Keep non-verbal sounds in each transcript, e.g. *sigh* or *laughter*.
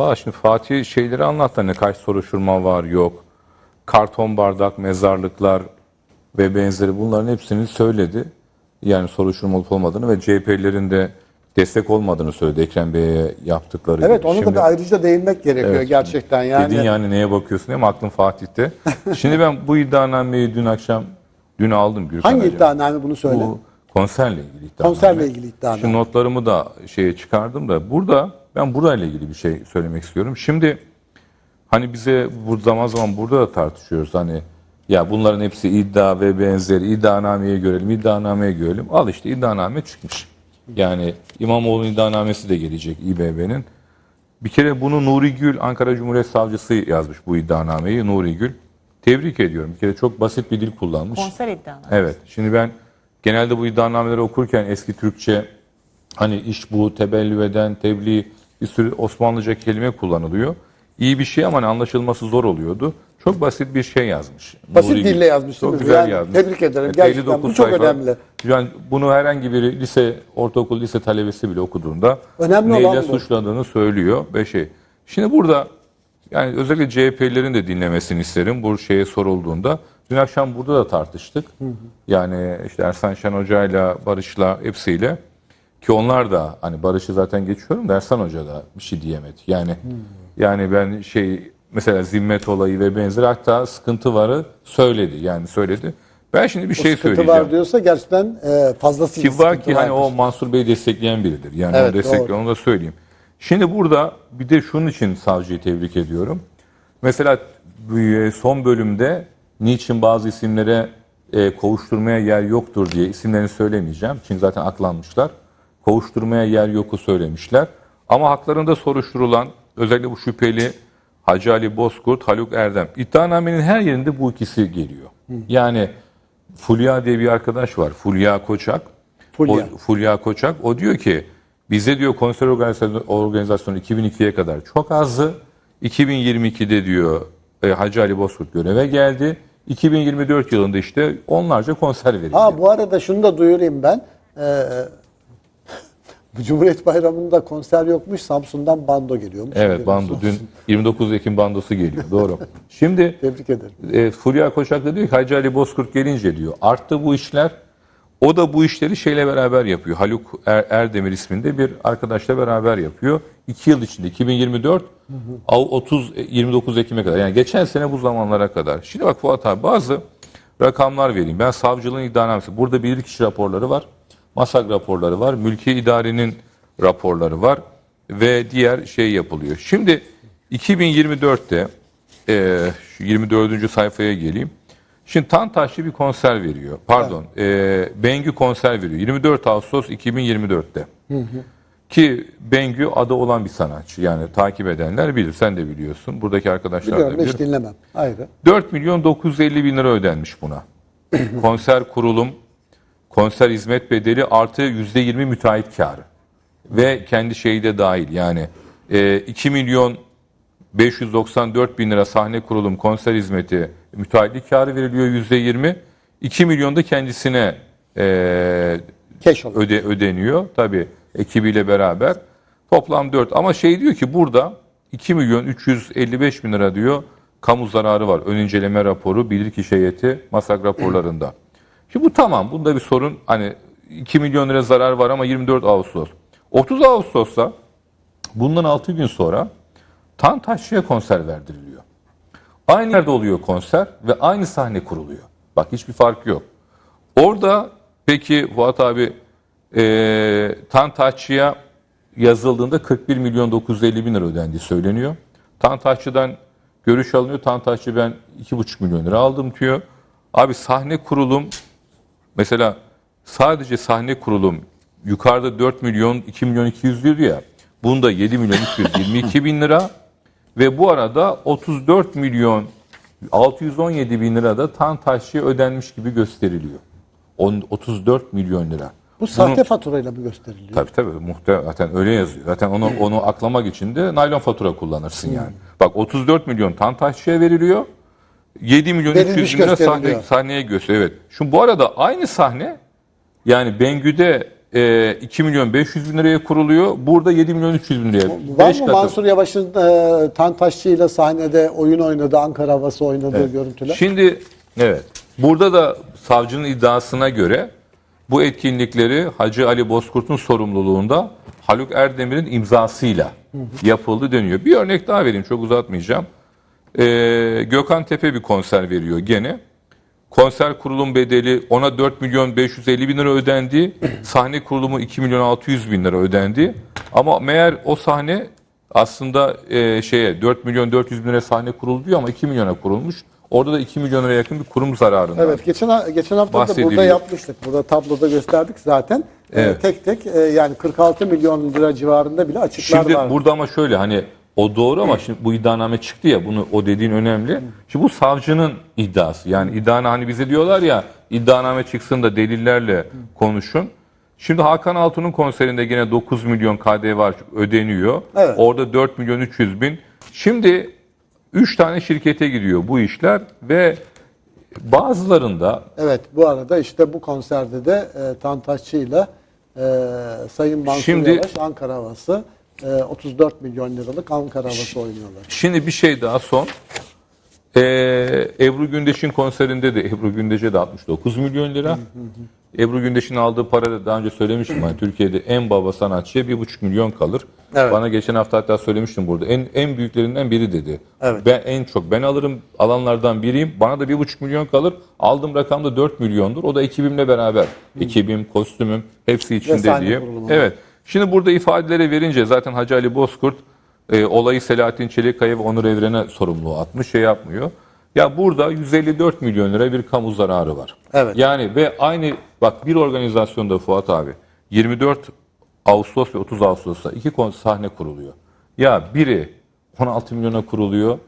Valla şimdi Fatih şeyleri anlattı. Hani kaç soruşturma var yok. Karton bardak, mezarlıklar ve benzeri bunların hepsini söyledi. Yani soruşturma olup olmadığını ve CHP'lerin de destek olmadığını söyledi Ekrem Bey'e yaptıkları Evet gibi. onu da Şimdi- ayrıca değinmek gerekiyor Evet. gerçekten yani. Dedin yani neye bakıyorsun ama aklım Fatih'te. *laughs* Şimdi ben bu iddianameyi dün akşam dün aldım Gürkan Hangi iddianame bunu söyle. Bu konserle ilgili iddianame. Konserle ilgili iddianame. Şu notlarımı da şeye çıkardım da burada ben burayla ilgili bir şey söylemek istiyorum. Şimdi hani bize bu zaman zaman burada da tartışıyoruz hani ya bunların hepsi iddia ve benzeri iddianameyi görelim, iddianameyi görelim. Al işte iddianame çıkmış. Yani İmamoğlu'nun iddianamesi de gelecek İBB'nin. Bir kere bunu Nuri Gül, Ankara Cumhuriyet Savcısı yazmış bu iddianameyi Nuri Gül. Tebrik ediyorum. Bir kere çok basit bir dil kullanmış. Konser iddiaları. Evet. Şimdi ben genelde bu iddianameleri okurken eski Türkçe hani iş bu, tebellü eden, tebliğ bir sürü Osmanlıca kelime kullanılıyor. İyi bir şey ama hani anlaşılması zor oluyordu. Çok basit bir şey yazmış. Basit Nuri dille yazmış Çok güzel Yani yazmış. tebrik ederim. Evet, Gerçekten 59 bu çok sayfa. önemli. Yani bunu herhangi bir lise, ortaokul, lise talebesi bile okuduğunda Önemli neyle olan bu. suçladığını söylüyor ve şey. Şimdi burada yani özellikle CHP'lilerin de dinlemesini isterim bu şeye sorulduğunda. Dün akşam burada da tartıştık. Yani işte Ersan Şen Hoca'yla, Barış'la hepsiyle ki onlar da hani Barış'ı zaten geçiyorum da Ersan Hoca da bir şey diyemedi. Yani yani ben şey mesela zimmet olayı ve benzeri hatta sıkıntı varı söyledi. Yani söyledi. Ben şimdi bir şey Sıkıntı söyleyeceğim. var diyorsa gerçekten e, fazlasıyla Ki var sıkıntı ki hani o. Mansur Bey'i destekleyen biridir. Yani Evet, doğru. onu da söyleyeyim. Şimdi burada bir de şunun için savcıyı tebrik ediyorum. Mesela e, son bölümde niçin bazı isimlere e, kovuşturmaya yer yoktur diye isimlerini söylemeyeceğim. Çünkü zaten aklanmışlar. Kovuşturmaya yer yoku söylemişler. Ama haklarında soruşturulan özellikle bu şüpheli Hacı Ali Bozkurt, Haluk Erdem. İddianamenin her yerinde bu ikisi geliyor. Yani Fulya diye bir arkadaş var. Fulya Koçak. Fulya. O, Fulya Koçak. O diyor ki bize diyor konser organizasyonu, organizasyonu 2002'ye kadar çok azdı. 2022'de diyor e, Hacı Ali Bozkurt göreve geldi. 2024 yılında işte onlarca konser verildi. Ha bu arada şunu da duyurayım ben. Ee, bu Cumhuriyet Bayramı'nda konser yokmuş. Samsun'dan bando geliyormuş. evet bando. Dün 29 Ekim bandosu geliyor. Doğru. *laughs* Şimdi Tebrik ederim. e, Fulya Koçak da diyor ki Hacı Ali Bozkurt gelince diyor arttı bu işler. O da bu işleri şeyle beraber yapıyor. Haluk Er- Erdemir isminde bir arkadaşla beraber yapıyor. 2 yıl içinde 2024 av- 30 e, 29 Ekim'e kadar. Yani geçen sene bu zamanlara kadar. Şimdi bak Fuat abi bazı rakamlar vereyim. Ben savcılığın iddianamesi. Burada bilirkişi raporları var. MASAK raporları var. Mülki idarenin raporları var. Ve diğer şey yapılıyor. Şimdi 2024'te e, şu 24. sayfaya geleyim. Şimdi Tantaşlı bir konser veriyor. Pardon. E, Bengü konser veriyor. 24 Ağustos 2024'te. Ki Bengü adı olan bir sanatçı. Yani takip edenler bilir. Sen de biliyorsun. Buradaki arkadaşlar da Biliyorum bilir. hiç dinlemem. Ayrı. 4 milyon 950 bin lira ödenmiş buna. *clears throat* konser kurulum, konser hizmet bedeli artı %20 müteahhit karı. Ve kendi şeyi de dahil yani e, 2 milyon 594 bin lira sahne kurulum, konser hizmeti, müteahhitlik karı veriliyor %20. 2 milyon da kendisine e, Keş olur. öde, ödeniyor tabi ekibiyle beraber. Toplam 4 ama şey diyor ki burada 2 milyon 355 bin lira diyor kamu zararı var. Ön inceleme raporu, bilirkişi heyeti, masak raporlarında. Şimdi bu tamam. Bunda bir sorun. Hani 2 milyon lira zarar var ama 24 Ağustos. 30 Ağustos'ta bundan 6 gün sonra Tantaşçı'ya konser verdiriliyor. Aynı yerde oluyor konser ve aynı sahne kuruluyor. Bak hiçbir fark yok. Orada peki Fuat abi e, Tantaşçı'ya yazıldığında 41 milyon 950 bin lira ödendiği söyleniyor. Tantaşçı'dan görüş alınıyor. Tantaşçı ben 2,5 milyon lira aldım diyor. Abi sahne kurulum mesela sadece sahne kurulum yukarıda 4 milyon 2 milyon 200 diyor ya. Bunda 7 milyon 222 bin lira ve bu arada 34 milyon 617 bin lira da Tantaşçı'ya ödenmiş gibi gösteriliyor. On- 34 milyon lira. Bu sahte faturayla mı gösteriliyor? Tabii tabii muhtemelen zaten öyle yazıyor. Zaten onu onu aklamak için de naylon fatura kullanırsın yani. Bak 34 milyon Tantaşçı'ya veriliyor. 7 milyon Verilmiş 300 bin lira sahne, gösteriliyor. sahneye gösteriyor. Evet. Şu bu arada aynı sahne yani Bengü'de e, 2 milyon 500 bin liraya kuruluyor. Burada 7 milyon 300 bin liraya. Var Beş mı katı. Mansur Yavaş'ın e, Tantaşçı ile sahnede oyun oynadı, Ankara havası oynadığı görüntüler? Şimdi evet. Burada da savcının iddiasına göre bu etkinlikleri Hacı Ali Bozkurt'un sorumluluğunda Haluk Erdemir'in imzasıyla yapıldı deniyor. Bir örnek daha vereyim çok uzatmayacağım. Ee, Gökhan Tepe bir konser veriyor gene. Konser kurulum bedeli ona 4 milyon 550 bin lira ödendi. Sahne kurulumu 2 milyon 600 bin lira ödendi. Ama meğer o sahne aslında e, şeye 4 milyon 400 bin lira sahne kuruldu ama 2 milyona kurulmuş. Orada da 2 milyona yakın bir kurum zararından. Evet, geçen geçen hafta da burada yapmıştık. Burada tabloda gösterdik zaten. E, Evet. tek tek e, yani 46 milyon lira civarında bile açıklar Şimdi var. burada ama şöyle hani o doğru ama şimdi bu iddianame çıktı ya bunu o dediğin önemli. Şimdi bu savcının iddiası. Yani iddianame hani bize diyorlar ya iddianame çıksın da delillerle konuşun. Şimdi Hakan Altun'un konserinde gene 9 milyon KDV var ödeniyor. Evet. Orada 4 milyon 300 bin. Şimdi 3 tane şirkete gidiyor bu işler ve bazılarında Evet, bu arada işte bu konserde de e, Tantaşçı ile e, Sayın Mansur Şimdi- Yavaş Ankara havası e, 34 milyon liralık Ankara havası oynuyorlar. Şimdi bir şey daha son. Ee, Ebru Gündeş'in konserinde de Ebru Gündeş'e de 69 milyon lira. Ebru Gündeş'in aldığı para da daha önce söylemiştim. Hani Türkiye'de en baba sanatçıya 1,5 milyon kalır. Evet. Bana geçen hafta hatta söylemiştim burada. En en büyüklerinden biri dedi. Evet. Ben en çok ben alırım alanlardan biriyim. Bana da 1,5 milyon kalır. Aldığım rakam da 4 milyondur. O da ekibimle beraber. Ekibim, kostümüm hepsi içinde diye. kurulumu. Evet. Şimdi burada ifadelere verince zaten Hacı Ali Bozkurt e, olayı Selahattin Çelikkaya ve Onur Evren'e sorumluluğu atmış şey yapmıyor. Ya burada 154 milyon lira bir kamu zararı var. Evet. Yani ve aynı bak bir organizasyonda Fuat abi 24 Ağustos ve 30 Ağustos'ta iki sahne kuruluyor. Ya biri 16 milyona kuruluyor.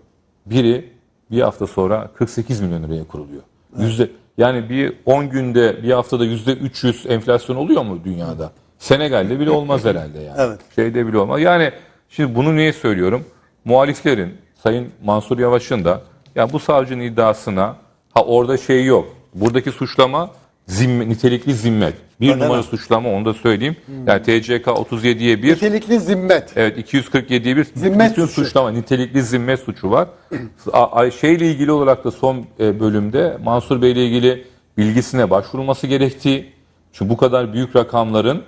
Biri bir hafta sonra 48 milyon liraya kuruluyor. Yüzde yani bir 10 günde bir haftada yüzde 300 enflasyon oluyor mu dünyada? Senegal'de bile olmaz herhalde yani. Evet. Şeyde bile olmaz. Yani şimdi bunu niye söylüyorum? Muhaliflerin Sayın Mansur Yavaş'ın da ya bu savcının iddiasına ha orada şey yok. Buradaki suçlama zimme, nitelikli zimmet. Bir Öyle numara mi? suçlama onu da söyleyeyim. Yani TCK 37'ye 1 Nitelikli zimmet. Evet 247'ye bir Zimmet bütün suçu. suçlama nitelikli zimmet suçu var. Şeyle ilgili olarak da son e, bölümde Mansur Bey ile ilgili bilgisine başvurulması gerektiği çünkü bu kadar büyük rakamların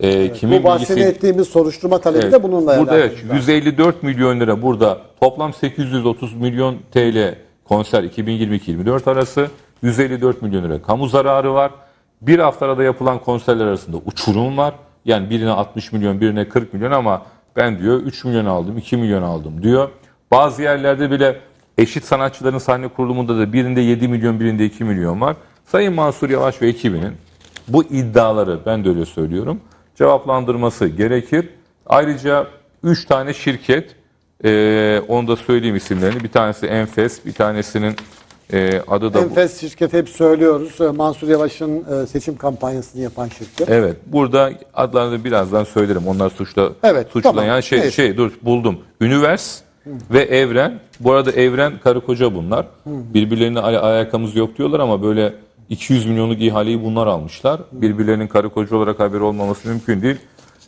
e, kimin Bu bahsini bilgisi ettiğimiz soruşturma talebi Evet. de bununla burada evet, 154 milyon lira burada toplam 830 milyon TL konser 2022-24 arası 154 milyon lira kamu zararı var. Bir hafta arada yapılan konserler arasında uçurum var. Yani birine 60 milyon birine 40 milyon ama ben diyor 3 milyon aldım 2 milyon aldım diyor. Bazı yerlerde bile eşit sanatçıların sahne kurulumunda da birinde 7 milyon birinde 2 milyon var. Sayın Mansur Yavaş ve ekibinin bu iddiaları ben de öyle söylüyorum cevaplandırması gerekir. Ayrıca 3 tane şirket e, onu da söyleyeyim isimlerini. Bir tanesi Enfes, bir tanesinin e, adı da bu. Enfes şirket hep söylüyoruz. E, Mansur Yavaş'ın e, seçim kampanyasını yapan şirket. Evet. Burada adlarını birazdan söylerim. Onlar suçla Evet, suçlayan tamam. şey Neyse. şey dur buldum. Ünivers ve Evren. Bu arada Evren karı koca bunlar. Birbirlerine al- alakamız yok diyorlar ama böyle 200 milyonluk ihaleyi bunlar almışlar. Birbirlerinin karı koca olarak haberi olmaması mümkün değil.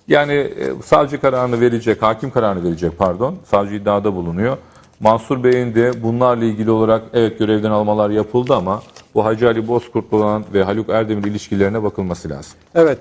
Yani e, savcı kararını verecek, hakim kararını verecek pardon. Savcı iddiada bulunuyor. Mansur Bey'in de bunlarla ilgili olarak evet görevden almalar yapıldı ama bu Hacı Ali Bozkurt'la olan ve Haluk Erdemir ilişkilerine bakılması lazım. Evet.